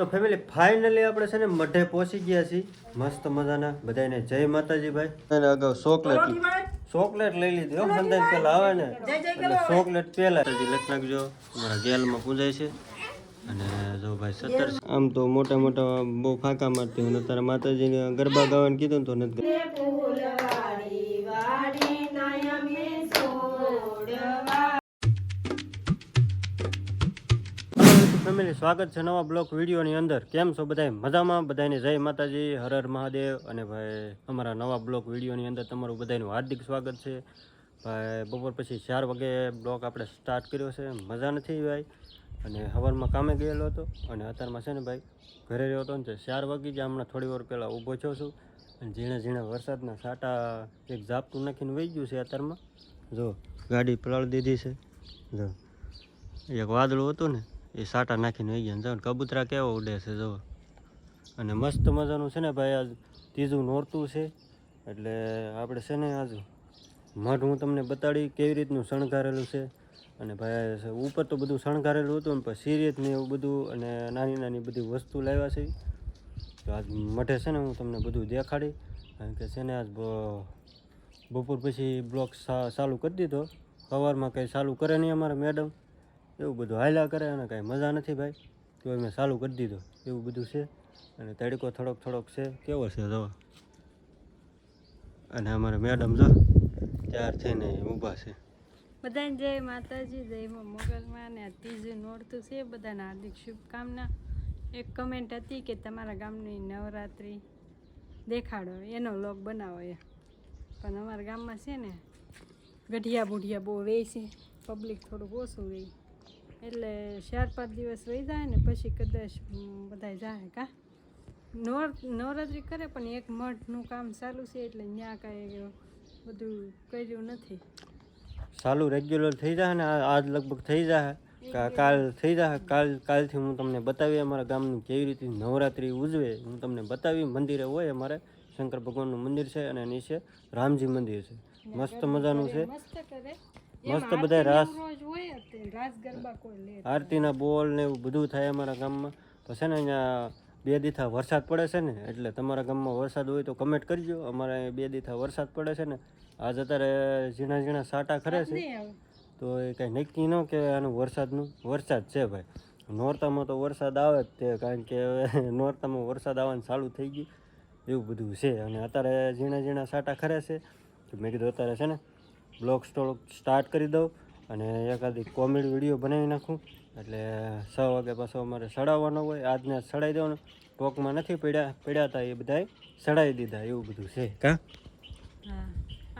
તો family finally આપણે છે ને મઢે પહોંચી ગયા છીએ. મસ્ત મજાના. બધાને જય માતાજી ભાઈ. અને અગાઉ ચોકલેટ ચોકલેટ લઈ લીધી. હો મંદન પેલા આવે ને. એટલે ચોકલેટ પેલા. હજી લખી નાખજો. અમારા ગેલમાં પૂજાય છે. અને જો ભાઈ સત્તર આમ તો મોટા મોટા બહુ ફાંકા મારતી હું તારા માતાજીને ગરબા ગાવાનું કીધું તો નથી. ફેમિલી, સ્વાગત છે નવા બ્લોક વિડીયોની અંદર. કેમ છો બધાય? મજામાં? બધાને જય માતાજી, હર હર મહાદેવ અને ભાઈ અમારા નવા બ્લોક વિડીયોની અંદર તમારું બધાનું હાર્દિક સ્વાગત છે. ભાઈ, બપોર પછી ચાર વાગે બ્લોક આપણે સ્ટાર્ટ કર્યો છે. મજા નથી ભાઈ. અને સવારમાં કામે ગયેલો હતો અને અત્યારમાં છે ને ભાઈ, ઘરે રહ્યો હતો ને ચાર વાગી જ હમણાં થોડી વાર પહેલાં ઊભો છો છું. અને ઝીણા ઝીણા વરસાદના સાટા એક ઝાપટું નાખીને વહી ગયું છે અત્યારમાં. જો, ગાડી પલાળી દીધી છે. જો, એક વાદળું હતું ને એ સાટા નાખીને વહી ગયા જાવ કબૂતરા કેવો ઉડે છે જો. અને મસ્ત મજાનું છે ને ભાઈ, આજ ત્રીજું નોરતું છે. એટલે આપણે છે ને આજ મઠ હું તમને બતાડી કેવી રીતનું શણગારેલું છે. અને ભાઈ ઉપર તો બધું શણગારેલું હતું ને પછી સિરિયત ને એવું બધું અને નાની નાની બધી વસ્તુ લાવ્યા છે. તો આજ મઠે છે ને હું તમને બધું દેખાડી. કારણ કે છે ને આજ બપોર પછી બ્લોક ચાલુ કરી દીધો. સવારમાં કંઈ ચાલુ કરે નહીં અમારા મેડમ. એવું બધું હાલ્યા કરે અને કાંઈ મજા નથી ભાઈ. તો મેં ચાલુ કરી દીધો. એવું બધું છે. અને તડકો થોડોક થોડોક છે. કેવો છે જો અને અમારે મેડમ જો ત્યાર થઈને ઊભા છે. બધાને જય માતાજી, જય મોગલમાં. ને ત્રીજું નોડતું છે. બધાને હાર્દિક શુભકામના. એક કમેન્ટ હતી કે તમારા ગામની નવરાત્રિ દેખાડો. એનો લોગ બનાવો એ. પણ અમારા ગામમાં છે ને ગઢિયા બુઢિયા બહુ રહે છે. પબ્લિક થોડુંક ઓછું રહે એટલે ચાર પાંચ દિવસ વહી જાય ને પછી કદાચ બધા જાય કા? નવર નવરાત્રિ કરે પણ એક મઠનું કામ ચાલુ છે એટલે ત્યાં કાંઈ બધું કર્યું નથી. ચાલુ રેગ્યુલર થઈ જાય ને આજ લગભગ થઈ જાય. કા- કાલ થઈ જાય કાલ કાલથી હું તમને બતાવી અમારા ગામનું કેવી રીતે નવરાત્રિ ઉજવે હું તમને બતાવી મંદિરે હોય અમારે શંકર ભગવાનનું મંદિર છે અને નીચે રામજી મંદિર છે. મસ્ત મજાનું છે. મસ્ત બધા રાસ. આરતીના બોલ ને એવું બધું થાય અમારા ગામમાં. તો છે ને અહીંયા બે દીથા વરસાદ પડે છે ને એટલે તમારા ગામમાં વરસાદ હોય તો કમેન્ટ કરજો. અમારે બે દીથા વરસાદ પડે છે ને આજ અત્યારે ઝીણા ઝીણા સાટા ખરે છે. તો એ કાંઈ નક્કી ન કહેવાય આનું વરસાદનું વરસાદ છે ભાઈ. નોરતામાં તો વરસાદ આવે જ તે કારણ કે હવે નોરતામાં વરસાદ આવવાનું ચાલુ થઈ ગયું. એવું બધું છે. અને અત્યારે ઝીણા ઝીણા સાટા ખરે છે. તો મેં કીધું અત્યારે છે ને બ્લોગ સ્ટોક સ્ટાર્ટ કરી દઉં અને એકાદી કોમેડી વીડિયો બનાવી નાખું. એટલે છ વાગે પાછો અમારે સડાવવાનો હોય આજને સડાઈ દેવાનો. ટોકમાં નથી પડ્યા પડ્યા હતા એ બધાએ સડાઈ દીધા એવું બધું છે. કા?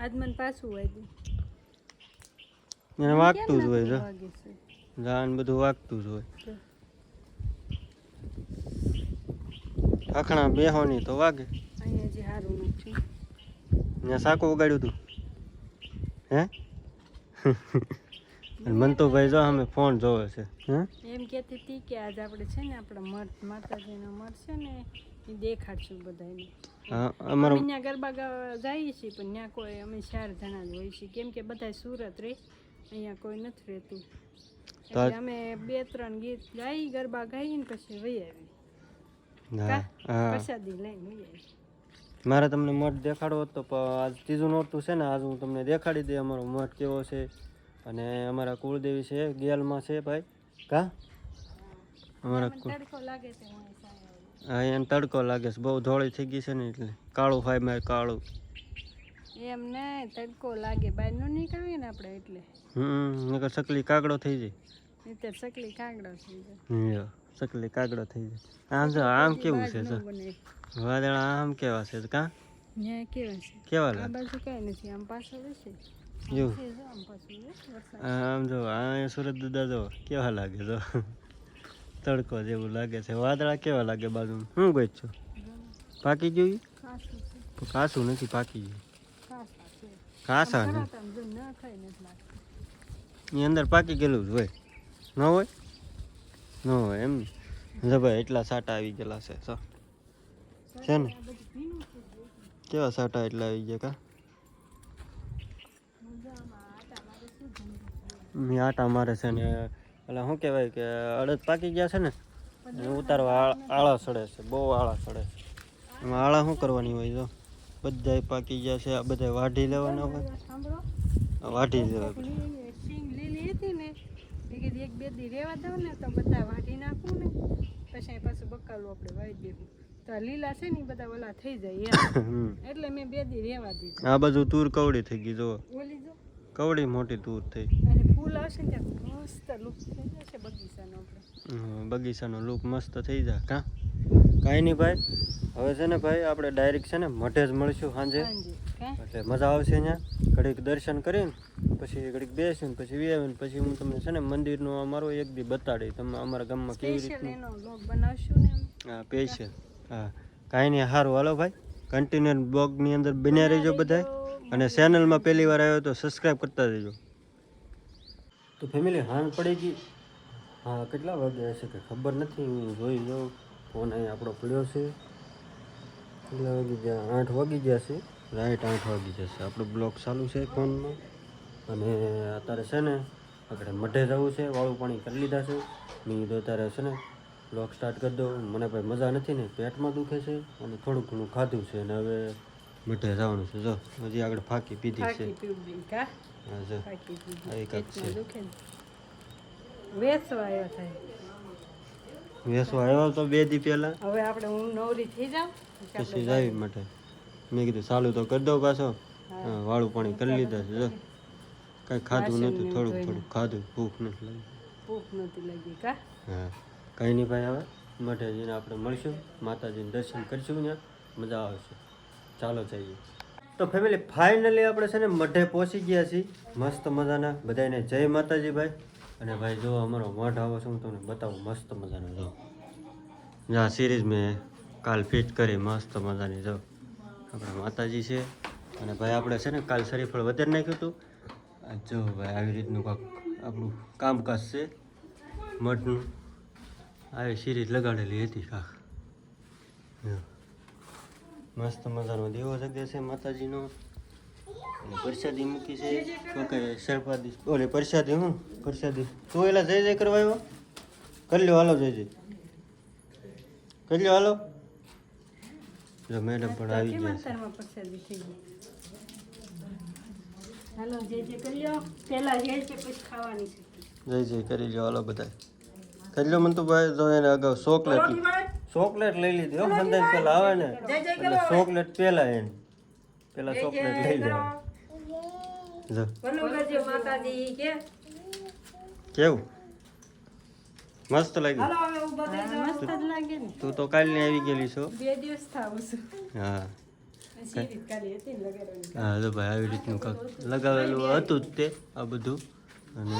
આજ મને પાછું વાગ્યું. એને વાગતું જ હોય જાન બધું વાગતું જ હોય. તો આખણા બેહોની તો વાગે. અહીંયા સાકું ઉગાડ્યું હતું હે? તો ભાઈ જો અમે ફોન જોવે છે. એમ કહેતી હતી કે આજ આપણે છે ને આપણા મઠ માતાજીનો મઠ છે ને એ દેખાડશું બધાને હા અમારો અહીંયા ગરબા જઈએ છીએ પણ ત્યાં કોઈ અમે ચાર જણા જ હોય છીએ. કેમ કે બધા સુરત રહે અહીંયા કોઈ નથી રહેતું. એટલે અમે બે ત્રણ ગીત ગાઈ ગરબા ગાઈને પછી વહી આવી પ્રસાદી લઈને વહી આવી મારે તમને મઠ દેખાડવો હતો પણ આજ ત્રીજું નોરતું છે ને આજ હું તમને દેખાડી દઈ અમારો મઠ કેવો છે. અને અમારા કુળદેવી છે ગેલમાં છે ભાઈ. કા? અમારા હું એને તડકો લાગે છે બહુ ધોળી થઈ ગઈ છે ને એટલે. કાળું ફાય મારે કાળું. એમ નહીં તડકો લાગે. બહાર નો નીકળીએ ને આપણે એટલે. હમ નકર સકલી કાગડો થઈ જાય. નહીંતર સકલી કાગડો થઈ જાય. સકલી કાગડો થઈ જાય આમ જો આમ કેવું છે ન વાદળા આમ કેવા છે કા? કેવા લાગે? આમ જો આ સુરત દાદા જો કેવા લાગે જો? તડકો જેવું લાગે છે. વાદળા કેવા લાગે બાજુ હું ગઈ છું. પાકી ગયું? કાસું તો કાસું નથી પાકી ગયું. કાસા ને અંદર પાકી ગયેલું જ હોય. ન હોય? ન, એમ. જો ભાઈ, એટલા સાટા આવી ગયેલા છે તો છે ને? બધું કેવા સાટા એટલા આવી ગયા કા? મેં આટા મારે છે ને, એટલે શું કહેવાય કે, અડદ પાકી ગયા છે ને ઉતારવા આળ- સડે છે, બહુ આળા સડે છે. એમાં આળા શું કરવાની હોય, જો? બધાય પાકી ગયા છે, આ બધા વાઢી લેવાના હોય. વાઢી લેવા એ કીધી એક બે દી રેવા દઉં ને તો બધા વાટી નાખું ને. પછી પાછું બકાલું આપણે વાવી દેવું. તો લીલા છે ને બધા ઓલા થઈ જાય એટલે મેં બે દી રેવા દીધું. આ બાજુ તૂર કવડી થઈ ગઈ જો ઓલી જો. કવડી મોટી તૂર થઈ. અને ફૂલ આવશે ને મસ્ત લુક થઈ જશે બગીચાનો આપણે. બગીચાનો લુક મસ્ત થઈ જાય કાં? કાંઈ નહીં ભાઈ. હવે છે ને ભાઈ આપણે ડાયરેક્ટ છે ને મઢે જ મળીશું સાંજે. એટલે મજા આવશે અહીંયા. ઘડીક દર્શન કરીને પછી ઘડીક બેસીને પછી વી પછી હું તમને છે ને મંદિરનો અમારો એક દી બતાડી તમે અમારા ગામમાં કેવી રીતનું? બનાવશું ને હા સ્પેશિયલ હા. કાંઈ નહીં સારું હાલો ભાઈ. કન્ટિન્યુ બ્લોગની અંદર બન્યા રહેજો બધાય. અને ચેનલમાં પહેલી વાર આવ્યો તો સબસ્ક્રાઈબ કરતા રહેજો. તો ફેમિલી હાન પડી ગઈ. હા કેટલા વાગે હશે કે? ખબર નથી હું જોઈ જાઉં ફોન અહીં આપણો પડ્યો છે. કેટલા વાગી ગયા? આઠ વાગી ગયા છે. રાઈટ આઠ વાગી જશે. આપણો બ્લોક ચાલુ છે ફોનમાં. અને અત્યારે છે ને આપણે મઢે જવું છે વાળું પાણી કરી લીધા છે. મેં કીધું અત્યારે છે ને બ્લોક સ્ટાર્ટ કરી દો મને ભાઈ મજા નથી ને પેટમાં દુખે છે અને થોડું ઘણું ખાધું છે. અને હવે મઢે જવાનું છે. જો હજી આગળ ફાંકી પીધી છે. હા જો. ફાકી આ પીવડી એક જ પેટમાં છે. વેસવા આવ્યો થાય. આવ્યો તો બે દી પહેલાં. હવે આપણે હું નવરી થઈ જાઉં. પછી પછી જાવી માટે મેં કીધું સાલું તો કરી દો પાછો. વાળું પાણી કરી લીધા છે જો. કાંઈ ખાધું નહોતું થોડું થોડુંક થોડુંક ખાધું ભૂખ નથી લાગી. ભૂખ નથી લાગી કા? હા. કંઈ નહીં ભાઈ હવે મઠેજીને આપણે મળીશું માતાજીને દર્શન કરીશું ત્યાં મજા આવશે. ચાલો જઈએ. તો ફેમિલી ફાઇનલી આપણે છે ને મઢે પહોંચી ગયા છીએ. મસ્ત મજાના. બધાને જય માતાજી ભાઈ. અને ભાઈ જો અમારો મઢ આવો છે હું તમને બતાવું મસ્ત મજાનો જો. જ્યાં સિરીઝ મેં કાલ ફિટ કરી મસ્ત મજાની જો. આપણા માતાજી છે. અને ભાઈ આપણે છે ને કાલ શરીફળ વધારે નાખ્યું હતું. જો ભાઈ આવી રીતનું કાંક આપણું કામકાજ છે. મઠનું. આવી સિરીઝ લગાડેલી હતી કાંક. મસ્ત મજાનો દેવો જગ્યા છે માતાજીનો. પ્રસાદી મૂકી છે. તો કે ઓલે પ્રસાદી હું? પ્રસાદી. તું એલા જય જય કરવા આવ્યો? કરી લ્યો, હાલો જય જય. કરી લ્યો, હાલો. જો મેડમ પણ આવી કેમ ગયા અંતરમાં પ્રસાદી થઈ ગઈ હાલો જે જે કરી લ્યો. પહેલા જે છે પછી ખાવાની છે. જય જય કરી લો હાલો બધા કરી લો મંતુભાઈ તો એને અગાઉ ચોકલેટ ચોકલેટ લઈ લીધી હો મંદિર પેલા આવે ને. એટલે ચોકલેટ પેલા એને. પેલા ચોકલેટ લઈ લેવા જો માતાજી કે? કેવું? મસ્ત લાગ્યું. મસ્ત જ લાગે ને. તું તો કાલની આવી ગયેલી છો. બે દિવસ થાવું છું. હા. ને હા તો ભાઈ આવી રીતનું કાંક લગાવેલું હતું જ તે આ બધું. અને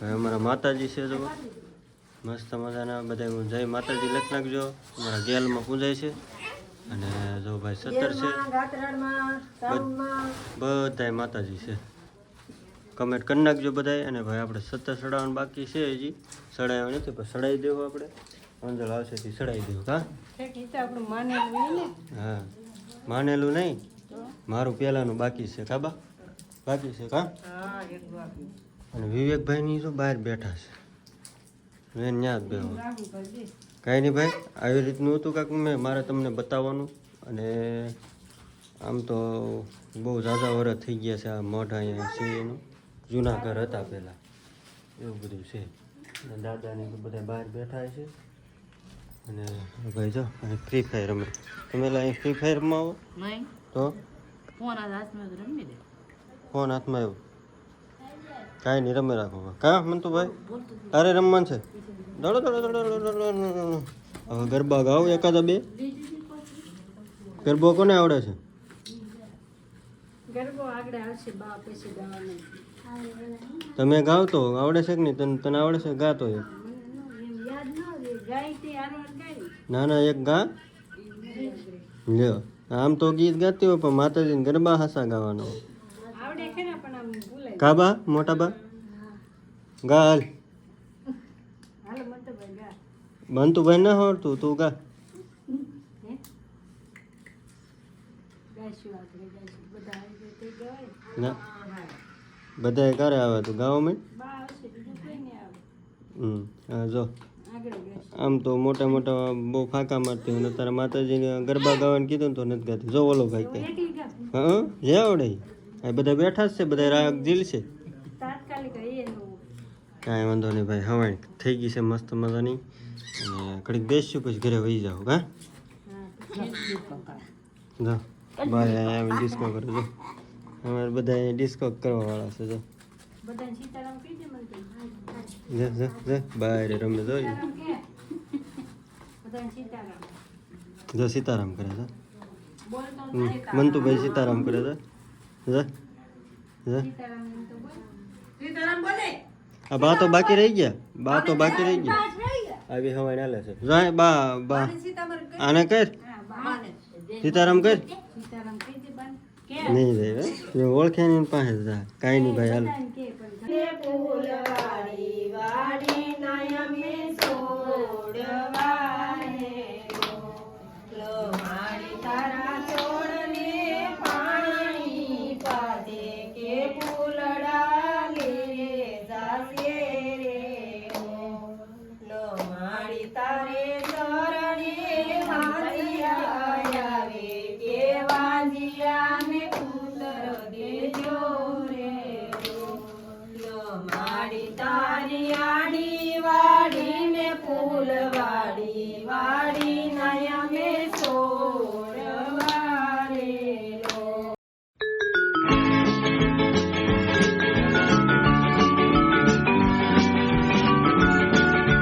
ભાઈ અમારા માતાજી છે જો. મસ્ત મજાના બધા હું જય માતાજી લખ નાખજો. અમારા જેલમાં પૂજાય છે. અને જો ભાઈ સત્તર છે. બધાય માતાજી છે. કમેન્ટ કરી નાખજો બધાય. અને ભાઈ આપણે સત્તર સડાવવાનું બાકી છે હજી. સડાવવા નથી પણ સડાવી દેવું આપણે. અંજળ આવશે તે સડાવી દેવું હા? હા. માનેલું નહીં? મારું પહેલાંનું બાકી છે કાબા બાકી છે કા હા અને વિવેકભાઈની શું બહાર બેઠા છે. મેં ત્યાં જ બેહો. કાંઈ નહીં ભાઈ આવી રીતનું હતું કાંક મેં મારે તમને બતાવવાનું. અને આમ તો બહુ ઝાઝા વરસ થઈ ગયા છે આ મઢ અહીંયા છે એનું. જૂના ઘર હતા પહેલાં. એવું બધું છે. અને દાદાને બધા બહાર બેઠા છે. અને ભાઈ જો અહીં ફ્રી ફાયર રમે. તમે અહીં ફ્રી ફાયરમાં આવો? તો? ફોન હાથમાં રમી દે. ફોન હાથમાં આવ્યો. કાંઈ નહીં રમે રાખો કાં ભાઈ તારે રમવાનું છે? દડો દડો દડો દડો દડો દડો દડો. હવે ગરબા ગાઓ એકાદા બે. ગરબો કોને આવડે છે? ગરબો આગળ આવશે બા પછી ગાવાનું. તમે ગાવ તો આવડે છે કે નહીં? તને તને આવડે છે ગાતો એક ન ના એક ગા? લ્યો આમ તો ગીત ગાતી હોય પણ માતાજીને ગરબા હાસા ગાવાનો આવડે ખરા પણ આમ ભૂલાય કા બા મોટા બા? ગાલ. ભાઈ ના આવડતું તું ગા. ના. હા બધાએ ક્યારે આવે તું ગાવામાં હા જો. આમ તો મોટા મોટા બહુ ફાંકા મારતી હોય તારા માતાજીને ગરબા ગાવાનું કીધું તો નથી ગાતી. જો ઓલો ભાઈ કઈ હા જે આવડે. આ બધા બેઠા જ છે બધા રાગ જીલ છે. કાંઈ વાંધો નહીં ભાઈ હવાઈ થઈ ગઈ છે મસ્ત મજાની. અને ઘડીક બેસ્યું પછી ઘરે વહી જાઓ હા? જો ભાઈ આવી ડિસ્કો કરો જો. અમારે બધા અહીંયા ડિસ્કો કરવા વાળા છે જો. બહાર રમે જો. સીતારામ જો કરે છે મંતુભાઈ સીતારામ કરે છે જે. જે. આ બા તો બાકી રહી ગયા. બા તો બાકી રહી ગયા. આવી હવાઈ ના છે. જાય બા બા. આને કર. સીતારામ કર. સીતારામ કહી દે. બાન કે નહીં રે હે. ઓળખે નહીં પાસે જા. કાંઈ નહીં ભાઈ હાલ. બધાને કે પણ